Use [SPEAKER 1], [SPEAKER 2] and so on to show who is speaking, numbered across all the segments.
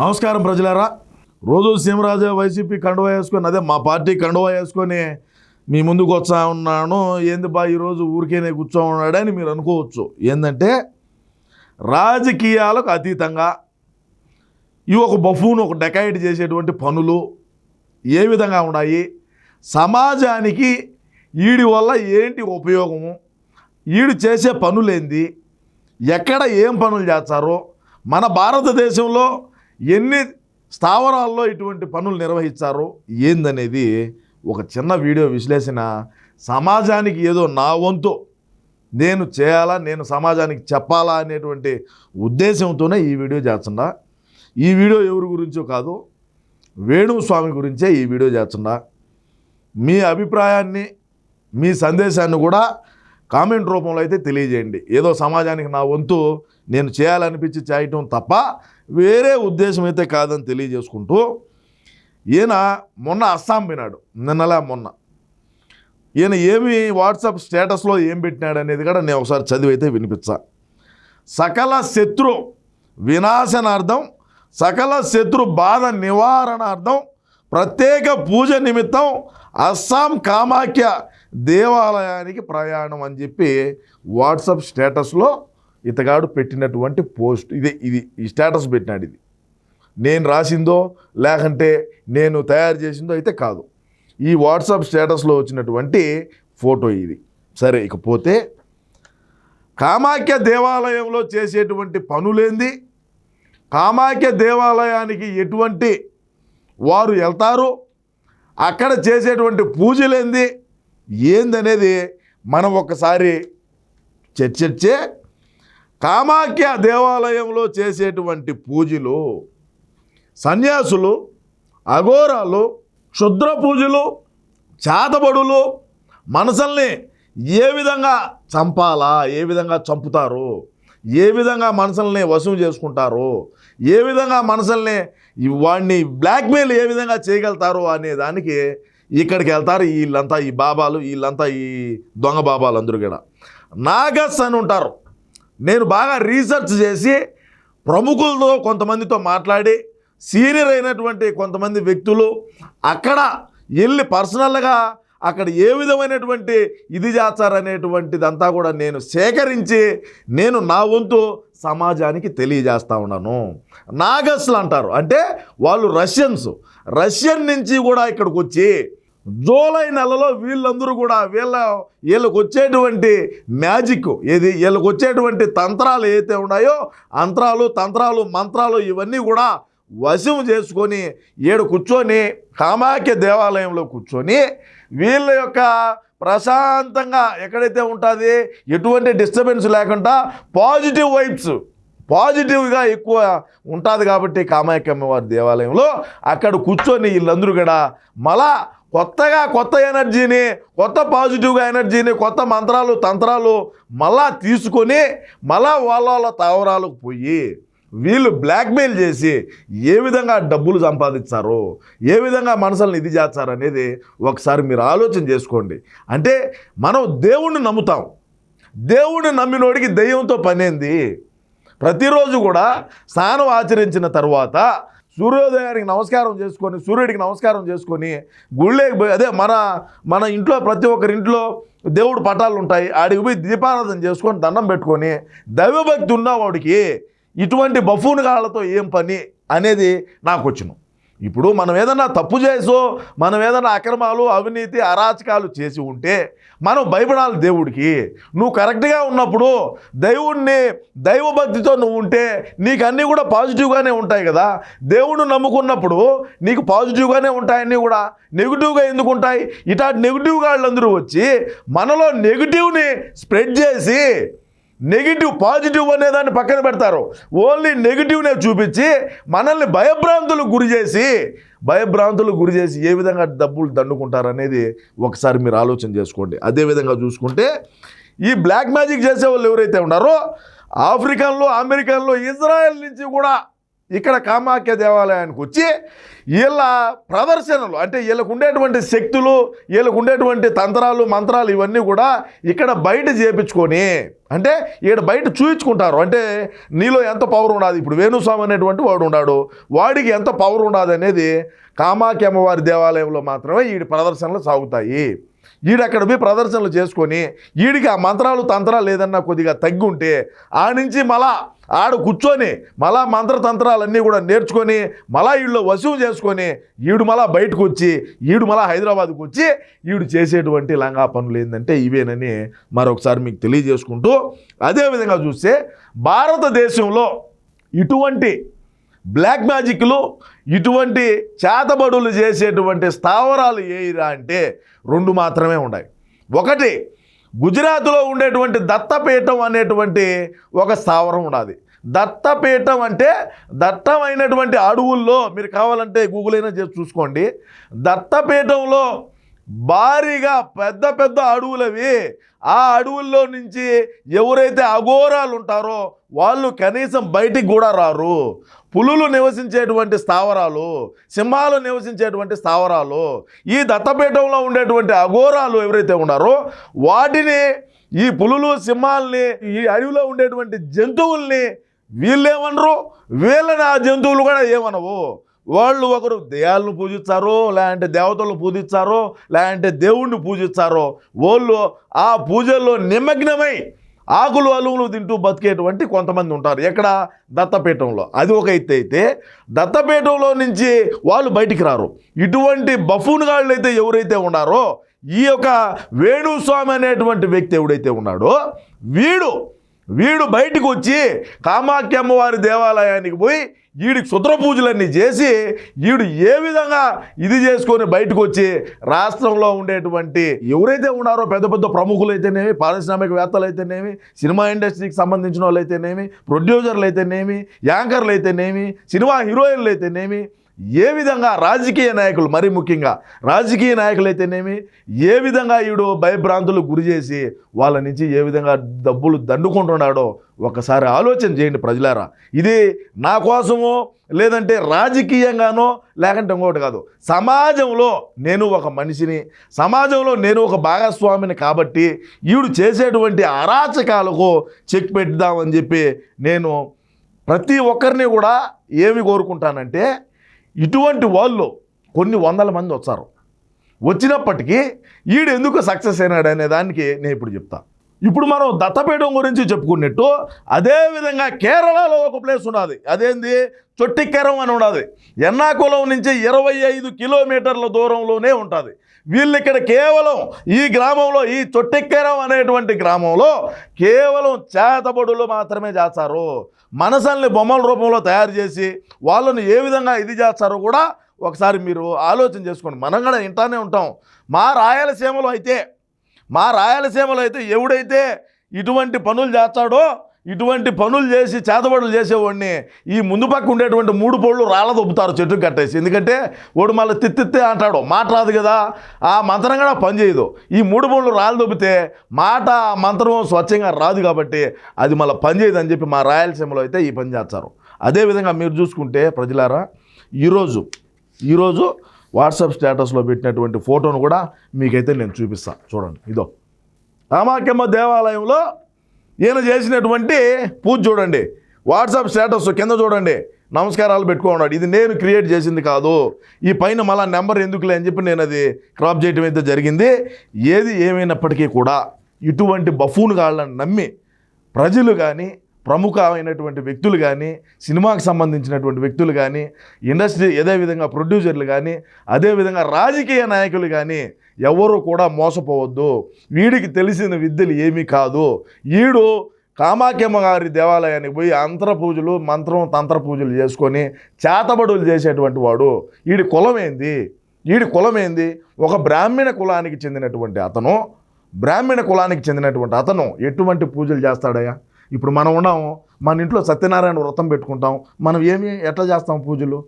[SPEAKER 1] నమస్కారం ప్రజలారా. రోజు సీమరాజా వైసీపీ కండువా వేసుకొని అదే మా పార్టీ కండువా వేసుకొని మీ ముందుకు వచ్చా ఉన్నాను. ఏంది బా ఈరోజు ఊరికేనే కూర్చో ఉన్నాడని మీరు అనుకోవచ్చు. ఏంటంటే రాజకీయాలకు అతీతంగా ఈ ఒక బఫూను ఒక డెకైట్ చేసేటువంటి పనులు ఏ విధంగా ఉన్నాయి? సమాజానికి వీడి వల్ల ఏంటి ఉపయోగము? ఈడు చేసే పనులేంది? ఎక్కడ ఏం పనులు చేస్తారో? మన భారతదేశంలో ఎన్ని స్థావరాల్లో ఇటువంటి పనులు నిర్వహించారో ఏందనేది ఒక చిన్న వీడియో విశ్లేషణ. సమాజానికి ఏదో నా వంతు. నేను చేయాలా నేను సమాజానికి చెప్పాలా అనేటువంటి ఉద్దేశంతోనే ఈ వీడియో చేస్తున్నా. ఈ వీడియో ఎవరి గురించో కాదు వేణుస్వామి గురించే ఈ వీడియో చేస్తున్నా. మీ అభిప్రాయాన్ని మీ సందేశాన్ని కూడా కామెంట్ రూపంలో అయితే తెలియజేయండి. ఏదో సమాజానికి నా వంతు నేను చేయాలనిపించి చేయటం తప్ప వేరే ఉద్దేశం అయితే కాదని తెలియజేసుకుంటూ ఈయన మొన్న అస్సాం పోయినాడు. నిన్నలా మొన్న. ఈయన ఏమి వాట్సాప్ స్టేటస్లో ఏం పెట్టినాడు అనేది కూడా నేను ఒకసారి చదివి అయితే వినిపించా సకల శత్రు వినాశనార్థం సకల శత్రు బాధ నివారణార్థం ప్రత్యేక పూజ నిమిత్తం అస్సాం కామాఖ్య దేవాలయానికి ప్రయాణం అని చెప్పి వాట్సాప్ స్టేటస్లో ఇతగాడు పెట్టినటువంటి పోస్ట్ ఇది ఇది ఈ స్టేటస్ పెట్టినాడు ఇది. నేను రాసిందో లేకంటే నేను తయారు చేసిందో అయితే కాదు. ఈ వాట్సాప్ స్టేటస్లో వచ్చినటువంటి ఫోటో ఇది. సరే ఇకపోతే కామాఖ్య దేవాలయంలో చేసేటువంటి పనులేంది? కామాఖ్య దేవాలయానికి ఎటువంటి వారు వెళ్తారు? అక్కడ చేసేటువంటి పూజలేంది? ఏందనేది మనం ఒకసారి చర్చించే కామాఖ్య దేవాలయంలో చేసేటువంటి పూజలు సన్యాసులు అఘోరాలు క్షుద్ర పూజలు చేతబడులు మనసల్ని ఏ విధంగా చంపాలా ఏ విధంగా చంపుతారు ఏ విధంగా మనసుల్ని వసూలు చేసుకుంటారు ఏ విధంగా మనసుల్ని వాడిని బ్లాక్మెయిల్ ఏ విధంగా చేయగలుగుతారు అనే దానికి ఇక్కడికి వెళ్తారు వీళ్ళంతా ఈ బాబాలు వీళ్ళంతా ఈ దొంగ బాబాలు అందరూ కూడా. నాగస్ అని ఉంటారు. నేను బాగా రీసెర్చ్ చేసి ప్రముఖులతో కొంతమందితో మాట్లాడి సీనియర్ అయినటువంటి కొంతమంది వ్యక్తులు అక్కడ వెళ్ళి పర్సనల్గా అక్కడ ఏ విధమైనటువంటి ఇది చేస్తారనేటువంటిదంతా కూడా నేను సేకరించి నేను నా వంతు సమాజానికి తెలియజేస్తూ ఉన్నాను. నాగస్లు అంటారు. అంటే వాళ్ళు రష్యన్స్. రష్యన్ నుంచి కూడా ఇక్కడికి వచ్చి జూలై నెలలో వీళ్ళందరూ కూడా వీళ్ళ వీళ్ళకి వచ్చేటువంటి మ్యాజిక్ ఏది? వీళ్ళకి వచ్చేటువంటి తంత్రాలు ఏదైతే ఉన్నాయో అంత్రాలు తంత్రాలు మంత్రాలు ఇవన్నీ కూడా వశం చేసుకొని ఏడు కూర్చొని కామాఖ్య దేవాలయంలో కూర్చొని వీళ్ళ యొక్క ప్రశాంతంగా ఎక్కడైతే ఉంటుంది? ఎటువంటి డిస్టర్బెన్స్ లేకుండా పాజిటివ్ వైబ్స్ పాజిటివ్గా ఎక్కువ ఉంటుంది కాబట్టి కామాఖ్యమ్మ వారి దేవాలయంలో అక్కడ కూర్చొని వీళ్ళందరూ కూడా మళ్ళా కొత్తగా కొత్త ఎనర్జీని కొత్త పాజిటివ్గా ఎనర్జీని కొత్త మంత్రాలు తంత్రాలు మళ్ళా తీసుకొని మళ్ళా వాళ్ళ వాళ్ళ తావరాలకు పోయి వీళ్ళు బ్లాక్మెయిల్ చేసి ఏ విధంగా డబ్బులు సంపాదించారు ఏ విధంగా మనసులను ఇది చేస్తారు అనేది ఒకసారి మీరు ఆలోచన చేసుకోండి. అంటే మనం దేవుణ్ణి నమ్ముతాం. దేవుణ్ణి నమ్మినోడికి దెయ్యంతో పనేంది? ప్రతిరోజు కూడా స్నానం ఆచరించిన తర్వాత సూర్యోదయానికి నమస్కారం చేసుకొని సూర్యుడికి నమస్కారం చేసుకొని గుళ్ళేకి పోయి అదే మన మన ఇంట్లో ప్రతి ఒక్కరి ఇంట్లో దేవుడు పటాలు ఉంటాయి ఆడికి పోయి దీపారాధన చేసుకొని దండం పెట్టుకొని దైవభక్తి ఉన్నవాడికి ఇటువంటి బఫూన్ కాళ్ళతో ఏం పని అనేది నాకు వచ్చినాం ఇప్పుడు మనం ఏదన్నా తప్పు చేసో మనం ఏదన్నా అక్రమాలు అవినీతి అరాచకాలు చేసి ఉంటే మనం భయపడాలి దేవుడికి నువ్వు కరెక్ట్గా ఉన్నప్పుడు దేవుణ్ణి దైవభక్తితో నువ్వు ఉంటే నీకు అన్నీ కూడా పాజిటివ్గానే ఉంటాయి కదా. దేవుణ్ణి నమ్ముకున్నప్పుడు నీకు పాజిటివ్గానే ఉంటాయన్నీ కూడా నెగిటివ్గా ఎందుకు ఉంటాయి? ఇటాటి నెగిటివ్ వాళ్ళందరూ వచ్చి మనలో నెగిటివ్ని స్ప్రెడ్ చేసి నెగిటివ్ పాజిటివ్ అనేదాన్ని పక్కన పెడతారు. ఓన్లీ నెగిటివ్నే చూపించి మనల్ని భయభ్రాంతులకు గురి చేసి భయభ్రాంతులకు గురి చేసి ఏ విధంగా డబ్బులు దండుకుంటారు అనేది ఒకసారి మీరు ఆలోచన చేసుకోండి. అదే విధంగా చూసుకుంటే ఈ బ్లాక్ మ్యాజిక్ చేసే వాళ్ళు ఎవరైతే ఉన్నారో ఆఫ్రికన్లో అమెరికన్లో ఇజ్రాయెల్ నుంచి కూడా ఇక్కడ కామాఖ్య దేవాలయానికి వచ్చి వీళ్ళ ప్రదర్శనలు అంటే వీళ్ళకు ఉండేటువంటి శక్తులు వీళ్ళకు ఉండేటువంటి తంత్రాలు మంత్రాలు ఇవన్నీ కూడా ఇక్కడ బయట చేపించుకొని అంటే ఇక్కడ బయట చూయించుకుంటారు. అంటే నీలో ఎంత పవర్ ఉండదు? ఇప్పుడు వేణుస్వామి అనేటువంటి వాడు ఉన్నాడు. వాడికి ఎంత పవర్ ఉండదు అనేది కామాఖ్య అమ్మవారి దేవాలయంలో మాత్రమే ఈ ప్రదర్శనలు సాగుతాయి. ఈడక్కడ పోయి ప్రదర్శనలు చేసుకొని ఈడికి ఆ మంత్రాలు తంత్రాలు ఏదన్నా కొద్దిగా తగ్గి ఉంటే ఆ నుంచి మళ్ళా ఆడ కూర్చొని మళ్ళా మంత్రతంత్రాలన్నీ కూడా నేర్చుకొని మళ్ళా వీళ్ళు వశువు చేసుకొని ఈడు మళ్ళా బయటకు వచ్చి ఈడు మళ్ళా హైదరాబాద్కు వచ్చి ఈడు చేసేటువంటి లంగా పనులు ఏంటంటే ఇవేనని మరొకసారి మీకు తెలియజేసుకుంటూ అదేవిధంగా చూస్తే భారతదేశంలో ఇటువంటి బ్లాక్ మ్యాజిక్లో ఇటువంటి చేతబడులు చేసేటువంటి స్థావరాలు ఏయిరా అంటే రెండు మాత్రమే ఉన్నాయి ఒకటి గుజరాత్లో ఉండేటువంటి దత్తపీఠం అనేటువంటి ఒక స్థావరం ఉన్నది దత్తపీఠం అంటే దట్టమైనటువంటి అడవుల్లో మీరు కావాలంటే గూగుల్ అయినా చేసి చూసుకోండి. దత్తపీఠంలో భారీగా పెద్ద పెద్ద అడవులవి. ఆ అడవుల్లో నుంచి ఎవరైతే అఘోరాలు ఉంటారో వాళ్ళు కనీసం బయటికి కూడా రారు. పులులు నివసించేటువంటి స్థావరాలు సింహాలు నివసించేటువంటి స్థావరాలు ఈ దత్తపీఠంలో ఉండేటువంటి అఘోరాలు ఎవరైతే ఉన్నారో వాటిని ఈ పులులు సింహాల్ని ఈ అడవిలో ఉండేటువంటి జంతువుల్ని వీళ్ళేమనరు? వీళ్ళని ఆ జంతువులు కూడా ఏమనవు. వాళ్ళు ఒకరు దయాలను పూజిస్తారో లేదంటే దేవతలను పూజిస్తారో లేదంటే దేవుణ్ణి పూజిస్తారో వాళ్ళు ఆ పూజల్లో నిమగ్నమై ఆకులు అలువులు తింటూ బతికేటువంటి కొంతమంది ఉంటారు. ఎక్కడ? దత్తపీఠంలో. అది ఒక ఎత్తు అయితే దత్తపీఠంలో నుంచి వాళ్ళు బయటికి రారు. ఇటువంటి బఫూన్గాళ్ళు అయితే ఎవరైతే ఉన్నారో ఈ యొక్క వేణుస్వామి అనేటువంటి వ్యక్తి ఎవడైతే ఉన్నాడో వీడు వీడు బయటకు వచ్చి కామాఖ్య అమ్మవారి దేవాలయానికి పోయి వీడికి శుద్ర పూజలన్నీ చేసి వీడు ఏ విధంగా ఇది చేసుకొని బయటకు వచ్చి రాష్ట్రంలో ఉండేటువంటి ఎవరైతే ఉన్నారో పెద్ద పెద్ద ప్రముఖులు అయితేనేమి పారిశ్రామికవేత్తలు అయితేనేమి సినిమా ఇండస్ట్రీకి సంబంధించిన వాళ్ళు అయితేనేమి ప్రొడ్యూసర్లు అయితేనేమి యాంకర్లు అయితేనేమి సినిమా హీరోయిన్లు అయితేనేమి ఏ విధంగా రాజకీయ నాయకులు మరీ ముఖ్యంగా రాజకీయ నాయకులు అయితేనేమి ఏ విధంగా ఈడు భయభ్రాంతులకు గురి చేసి వాళ్ళ నుంచి ఏ విధంగా డబ్బులు దండుకుంటున్నాడో ఒకసారి ఆలోచన చేయండి ప్రజలారా. ఇది నా కోసమో లేదంటే రాజకీయంగానో లేకంటే ఇంకోటి కాదు. సమాజంలో నేను ఒక మనిషిని సమాజంలో నేను ఒక భాగస్వామిని కాబట్టి ఈడు చేసేటువంటి అరాచకాలకు చెక్ పెడదామని చెప్పి నేను ప్రతి ఒక్కరిని కూడా ఏమి కోరుకుంటానంటే ఇటువంటి వాళ్ళు కొన్ని వందల మంది వచ్చారు. వచ్చినప్పటికీ ఈడు ఎందుకు సక్సెస్ అయినాడు అనే దానికి నేను ఇప్పుడు చెప్తాను ఇప్పుడు మనం దత్తపీఠం గురించి చెప్పుకున్నట్టు అదేవిధంగా కేరళలో ఒక ప్లేస్ ఉన్నది. అదేంది? చొట్టికెరం అని ఉన్నది. ఎర్నాకుళం నుంచి ఇరవై ఐదు కిలోమీటర్ల దూరంలోనే ఉంటుంది. వీళ్ళు ఇక్కడ కేవలం ఈ గ్రామంలో ఈ చొట్టెక్కేరం అనేటువంటి గ్రామంలో కేవలం చేతబడులు మాత్రమే చేస్తారు. మనసల్ని బొమ్మల రూపంలో తయారు చేసి వాళ్ళని ఏ విధంగా ఇది చేస్తారో కూడా ఒకసారి మీరు ఆలోచన చేసుకోండి. మనం కూడా వింటానే ఉంటాం. మా రాయలసీమలో అయితే మా రాయలసీమలో అయితే ఎవడైతే ఇటువంటి పనులు చేస్తాడో ఇటువంటి పనులు చేసి చేతబడులు చేసేవాడిని ఈ ముందు పక్క ఉండేటువంటి మూడు పళ్ళు రాళ్ళ దొబ్బుతారు చెట్టు కట్టేసి. ఎందుకంటే వాడు మళ్ళీ తిత్తిత్తే అంటాడు మాట రాదు కదా ఆ మంత్రం కూడా పనిచేయదు ఈ మూడు పళ్ళు రాళ్ళు దొబ్బితే మాట ఆ మంత్రం స్వచ్ఛంగా రాదు కాబట్టి అది మళ్ళీ పనిచేయదు అని చెప్పి మా రాయలసీమలో అయితే ఈ పని చేస్తారు. అదేవిధంగా మీరు చూసుకుంటే ప్రజలారా ఈరోజు ఈరోజు వాట్సాప్ స్టేటస్లో పెట్టినటువంటి ఫోటోను కూడా మీకైతే నేను చూపిస్తాను చూడండి ఇదో. రామాఖ్యమ్మ దేవాలయంలో ఈయన చేసినటువంటి పూజ చూడండి. వాట్సాప్ స్టేటస్ కింద చూడండి. నమస్కారాలు పెట్టుకున్నాడు. ఇది నేను క్రియేట్ చేసింది కాదు. ఈ పైన మళ్ళా నెంబర్ ఎందుకులే అని చెప్పి నేను అది క్రాప్ చేయటం అయితే జరిగింది. ఏది ఏమైనప్పటికీ కూడా ఇటువంటి బఫూన్ కాళ్ళని నమ్మి ప్రజలు కానీ ప్రముఖమైనటువంటి వ్యక్తులు కానీ సినిమాకి సంబంధించినటువంటి వ్యక్తులు కానీ ఇండస్ట్రీ అదే విధంగా ప్రొడ్యూసర్లు కానీ అదేవిధంగా రాజకీయ నాయకులు కానీ ఎవరు కూడా మోసపోవద్దు. వీడికి తెలిసిన విద్యలు ఏమీ కాదు. వీడు కామాఖ్యమ్మ గారి దేవాలయానికి పోయి అంతర పూజలు మంత్రం తంత్ర పూజలు చేసుకొని చేతబడులు చేసేటువంటి వాడు. వీడి కులం ఏంది? వీడి కులం ఏంది? ఒక బ్రాహ్మణ కులానికి చెందినటువంటి అతను బ్రాహ్మణ కులానికి చెందినటువంటి అతను ఎటువంటి పూజలు చేస్తాడయ్యా? ఇప్పుడు మనం ఉన్నాము మన ఇంట్లో సత్యనారాయణ వ్రతం పెట్టుకుంటాం మనం ఏమి ఎట్లా చేస్తాం పూజలు?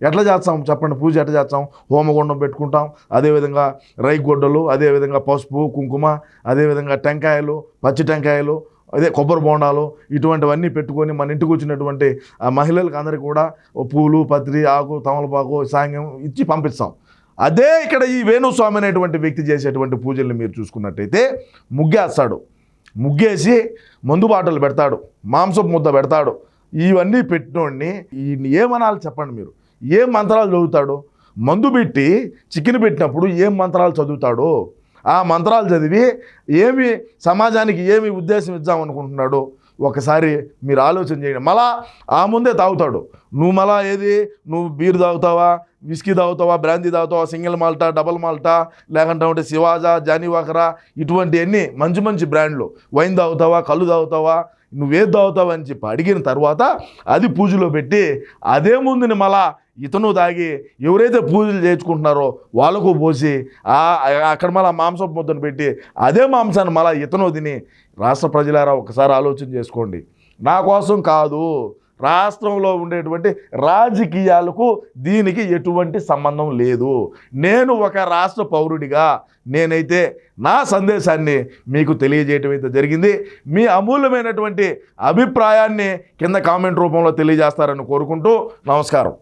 [SPEAKER 1] ఎట్లా చేస్తాం? చెప్పండి పూజ ఎట్లా చేస్తాం? హోమగుండం పెట్టుకుంటాం అదేవిధంగా రైగొడ్డలు అదేవిధంగా పసుపు కుంకుమ అదేవిధంగా టెంకాయలు పచ్చి టెంకాయలు అదే కొబ్బరి బోండాలు ఇటువంటివన్నీ పెట్టుకొని మన ఇంటికి వచ్చినటువంటి మహిళలకు అందరికీ కూడా పూలు పత్రి ఆకు తమలపాకు సాంగ్యం ఇచ్చి పంపిస్తాం. అదే ఇక్కడ ఈ వేణుస్వామి అనేటువంటి వ్యక్తి చేసేటువంటి పూజల్ని మీరు చూసుకున్నట్టయితే ముగ్గేస్తాడు ముగ్గేసి మందు బాటలు పెడతాడు మాంసపు ముద్ద పెడతాడు. ఇవన్నీ పెట్టినోడిని ఈ ఏమనాలి చెప్పండి మీరు? ఏం మంత్రాలు చదువుతాడు? మందు పెట్టి చికెన్ పెట్టినప్పుడు ఏం మంత్రాలు చదువుతాడు? ఆ మంత్రాలు చదివి ఏమి సమాజానికి ఏమి ఉద్దేశం ఇద్దామనుకుంటున్నాడు ఒకసారి మీరు ఆలోచన చేయండి. మళ్ళా ఆ ముందే తాగుతాడు. నువ్వు మళ్ళా ఏది? నువ్వు బీర్ తాగుతావా? విస్కీ తాగుతావా బ్రాందీ తాగుతావా సింగిల్ మాల్టా డబల్ మాల్టా లేకుంటే ఉంటే శివాజా జానీ వాకరా మంచి మంచి బ్రాండ్లు. వైన్ తాగుతావా కళ్ళు తాగుతావా నువ్వేది తాగుతావా అని చెప్పి అడిగిన తర్వాత అది పూజలో పెట్టి అదే ముందుని మళ్ళా ఇతను తాగి ఎవరైతే పూజలు చేయించుకుంటున్నారో వాళ్ళకు పోసి అక్కడ మళ్ళీ మాంసం ముద్దను పెట్టి అదే మాంసాన్ని మళ్ళీ ఇతను తిని రాష్ట్ర ప్రజలారా ఒకసారి ఆలోచన చేసుకోండి. నా కోసం కాదు రాష్ట్రంలో ఉండేటువంటి రాజకీయాలకు దీనికి ఎటువంటి సంబంధం లేదు. నేను ఒక రాష్ట్ర పౌరుడిగా నేనైతే నా సందేశాన్ని మీకు తెలియజేయటం అయితే జరిగింది. మీ అమూల్యమైనటువంటి అభిప్రాయాన్ని కింద కామెంట్ రూపంలో తెలియజేస్తారని కోరుకుంటూ నమస్కారం.